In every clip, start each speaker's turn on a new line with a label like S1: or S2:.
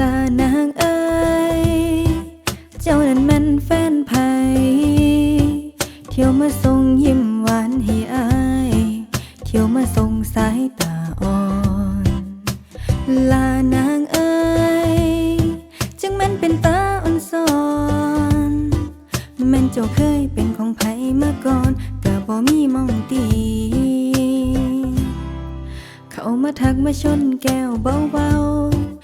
S1: ลานางเอ้ยเจ้านั้นแมันแฟนไผเที่ยวมาส่งยิ้มหวานให้อายเที่ยวมาส่งสายตาอ่อน ลานางเอ้ยจึงแมันเป็นตาอ่อนสอนแม่นเจ้าเคยเป็นของไผมาก่อนก็บ่มีมองตี เขามาทักมาชนแก้วเบาๆ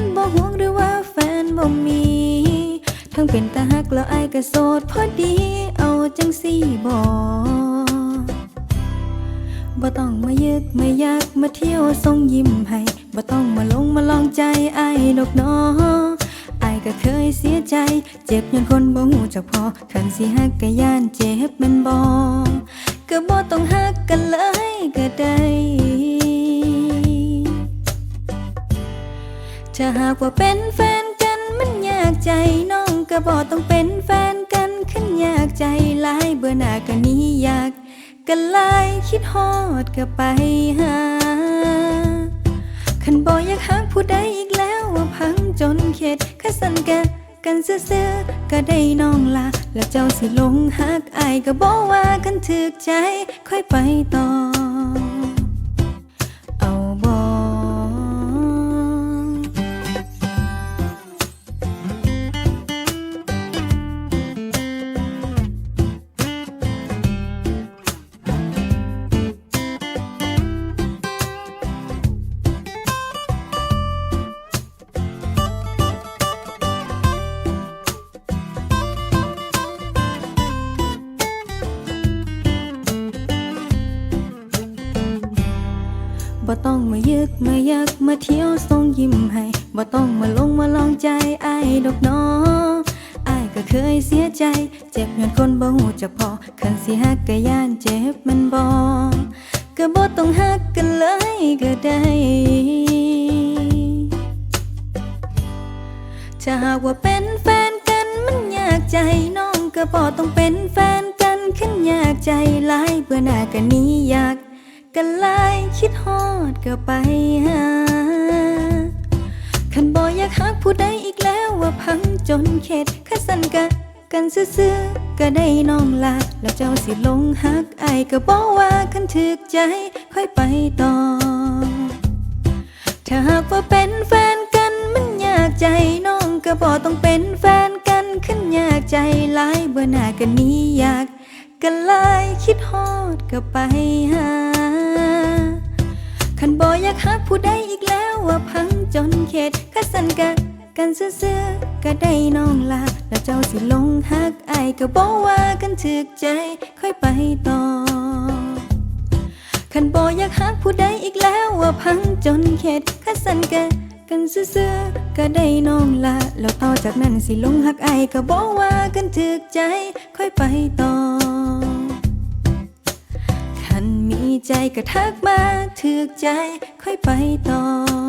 S1: นบ่ห่วงหรือว่าแฟนบ่มี ทั้งเป็นตาฮักแล้วไอายก็โสดพอดี เอาจังสี่บ่บ่ต้องมายึกมายักมาเที่ยวส่งยิ้มให้บ่ต้องมาลงมาลองใจไอายดอกน้ออายก็เคยเสียใจ เจ็บย้อนคนบ่หูจักพอคันสิฮักก็ย่านเจ็บมันบ่ก็บ่ต้องฮักกันเลยก็ได้ ถ้าหากว่าเป็นแฟนกันมันยากใจน้องก็บอกต้องเป็นแฟนกันขึ้นยากใจหลายเบื่อหน้ากันนี้อยากกันลายคิดฮอดก็ไปหาคันบอกอยากหาผู้ใดอีกแล้วว่าพังจนเข็ดข้าสันกะกันเสื้อก็ได้น้องละแล้วเจ้าสิลงหักอายก็บอกว่าคันถึกใจ ค่อยไปต่อ บ่ต้องมายึกมายักมาเที่ยวส่งยิ้มให้บ่ต้องมาลงมาลองใจไอายดอกน้อไอายก็เคยเสียใจ เจ็บย้อนคนบ่หูจักพอคันสิฮักก็ย่านเจ็บมันบ่ก็บ่ต้องฮักกันเลยก็ได้ถ้าหากว่าเป็นแฟนกันมันยากใจน้องก็บอกต้องเป็นแฟนกันขึ้นยากใจหลายเบื่อหน้า กันหลายคิดฮอดก็ไปหาคันบอกอยากหักผู้ใดอีกแล้วว่าพังจนเข็ดข้าสันกะกันซื่อๆก็ได้น้องลาแล้วเจ้าสิลงหักไอก็บอกว่าคันถึกใจค่อยไปต่อ ถ้าหากว่าเป็นแฟนกันมันยากใจน้องก็บอกต้องเป็นแฟนกันขึ้นยากใจหลายเบื่อหน้ากันนี้อยากกันลายคิดฮอดก็ไปหา บออยากหักผู้ใดอีกแล้วว่าพังจนเข็ดข้าสันกะกันซื่อๆก็ได้น้องลาแล้วเจ้าสิลงหักไอายก็บอกว่ากันถึกใจค่อยไปต่อคันบออยากหักผู้ใดอีกแล้วว่าพังจนเข็ดข้าสันกะกันซื่อๆก็ได้น้องละแล้วต่อจากนั้นสิลงหักไอายก็บอกว่ากันถึกใจ ค่อยไปต่อ ใจก็ทักมาถึกใจ ค่อยไปต่อ